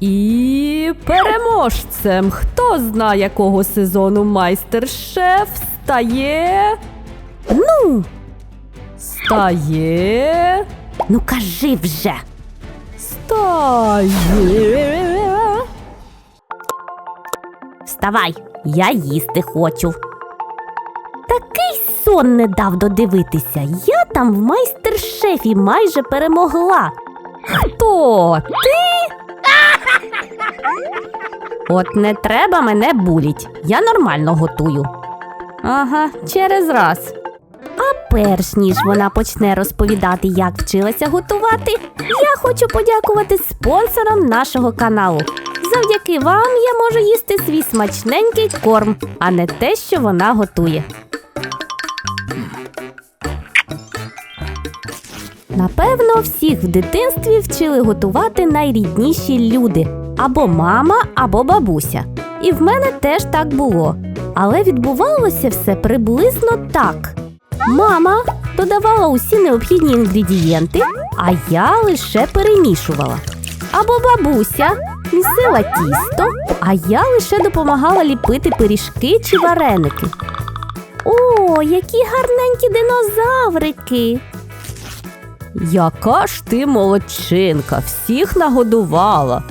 І переможцем, хто зна якого сезону майстер-шеф стає. Ну, Стає. ну кажи вже. Стає. Вставай, я їсти хочу. Такий сон не дав додивитися. Я там в майстер-шефі майже перемогла. Хто? От не треба мене буліть. Я нормально готую. Ага, через раз. А перш ніж вона почне розповідати, як вчилася готувати, я хочу подякувати спонсорам нашого каналу. Завдяки вам я можу їсти свій смачненький корм, а не те, що вона готує. Напевно, всіх в дитинстві вчили готувати найрідніші люди або мама, або бабуся. І в мене теж так було. Але відбувалося все приблизно так. Мама додавала усі необхідні інгредієнти, а я лише перемішувала. Або бабуся місила тісто, а я лише допомагала ліпити пиріжки чи вареники. О, які гарненькі динозаврики! Яка ж ти молодчинка, всіх нагодувала.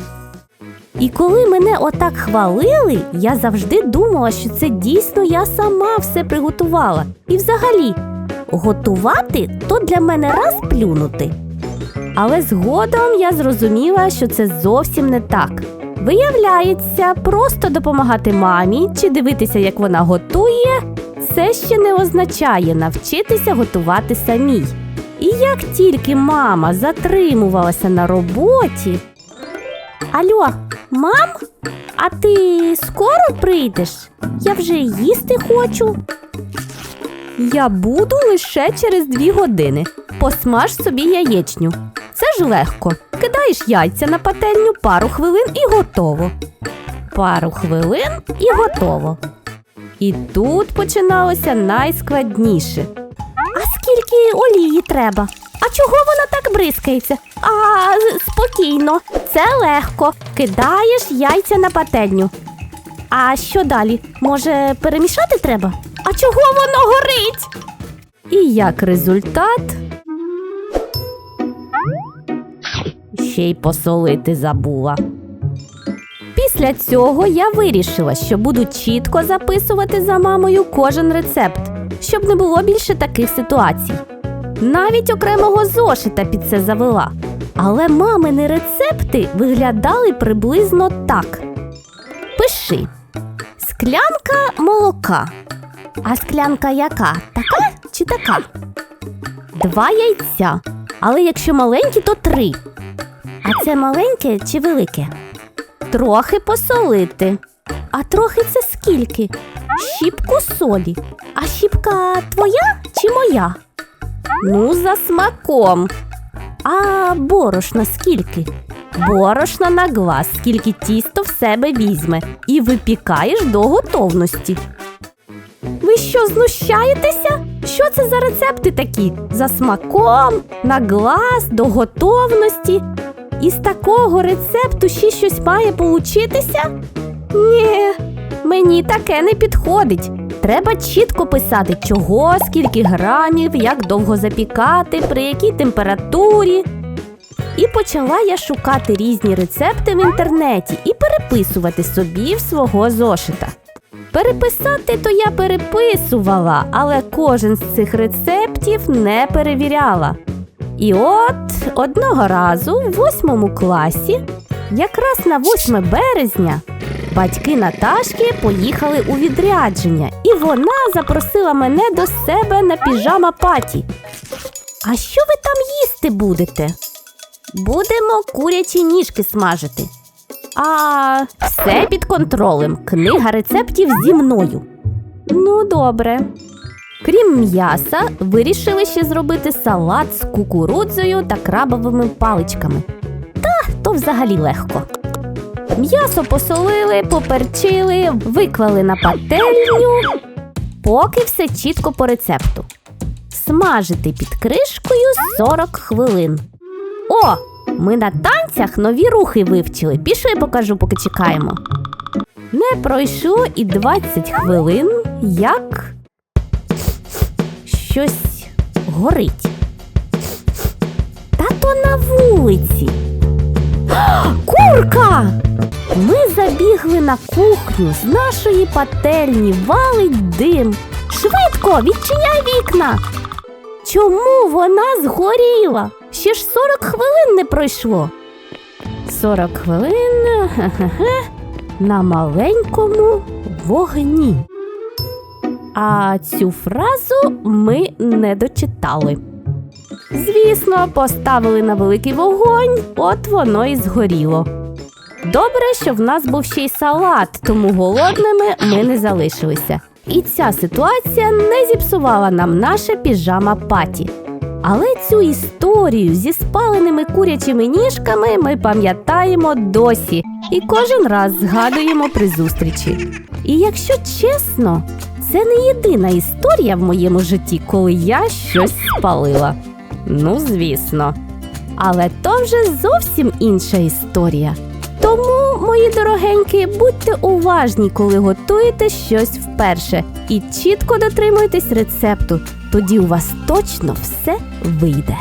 І коли мене отак хвалили, я завжди думала, що це дійсно я сама все приготувала. І взагалі, готувати то для мене раз плюнути. Але згодом я зрозуміла, що це зовсім не так. Виявляється, просто допомагати мамі чи дивитися, як вона готує, це ще не означає навчитися готувати самій. І як тільки мама затримувалася на роботі, Алло, мам? А ти скоро прийдеш? Я вже їсти хочу. Я буду лише через дві години. Посмаж собі яєчню. Це ж легко. Кидаєш яйця на пательню пару хвилин і готово. Пару хвилин і готово. І тут починалося найскладніше. А скільки олії треба? А чого вона так бризкається? А спокійно, це легко. Кидаєш яйця на пательню. А що далі? Може, перемішати треба? А чого воно горить? І як результат Ще й посолити забула. Після цього я вирішила, що буду чітко записувати за мамою кожен рецепт, щоб не було більше таких ситуацій. Навіть окремого зошита під це завела. Але мамини рецепти виглядали приблизно так: пиши склянка молока. А склянка яка? Така чи така? Два яйця. Але якщо маленькі, то три. А це маленьке чи велике? Трохи посолити. А трохи це скільки? Щіпку солі. А щіпка твоя чи моя? Ну, за смаком. А борошна скільки? Борошна на глаз, скільки тісто в себе візьме, і випікаєш до готовності. Ви що, знущаєтеся? Що це за рецепти такі? За смаком, на глаз, до готовності. Із такого рецепту ще щось має получитися? Ні, мені таке не підходить. Треба чітко писати, чого, скільки грамів, як довго запікати, при якій температурі. І почала я шукати різні рецепти в інтернеті і переписувати собі в свого зошита. Переписати то я переписувала, але кожен з цих рецептів не перевіряла. І от одного разу в восьмому класі, якраз на 8 березня, батьки Наташки поїхали у відрядження, і вона запросила мене до себе на піжама паті. А що ви там їсти будете? Будемо курячі ніжки смажити. А все під контролем. Книга рецептів зі мною. Ну, добре. Крім м'яса, вирішили ще зробити салат з кукурудзою та крабовими паличками. Та то взагалі легко. М'ясо посолили, поперчили, виклали на пательню, поки все чітко по рецепту. Смажити під кришкою 40 хвилин. О, Ми на танцях нові рухи вивчили. Пішли покажу, поки чекаємо. Не пройшло і 20 хвилин, як щось горить. Та то на вулиці. Курка! Ми забігли на кухню з нашої пательні, валить дим. Швидко, відчиняй вікна. Чому вона згоріла? Ще ж 40 хвилин не пройшло. 40 хвилин хе-хе-хе, на маленькому вогні. А цю фразу ми не дочитали. Звісно, поставили на великий вогонь, от воно і згоріло. Добре, що в нас був ще й салат, тому голодними ми не залишилися. І ця ситуація не зіпсувала нам наше піжама паті. Але цю історію зі спаленими курячими ніжками ми пам'ятаємо досі і кожен раз згадуємо при зустрічі. І якщо чесно, це не єдина історія в моєму житті, коли я щось спалила. Ну, звісно. Але то вже зовсім інша історія. Тому, мої дорогенькі, будьте уважні, коли готуєте щось вперше, і чітко дотримуйтесь рецепту. Тоді у вас точно все вийде.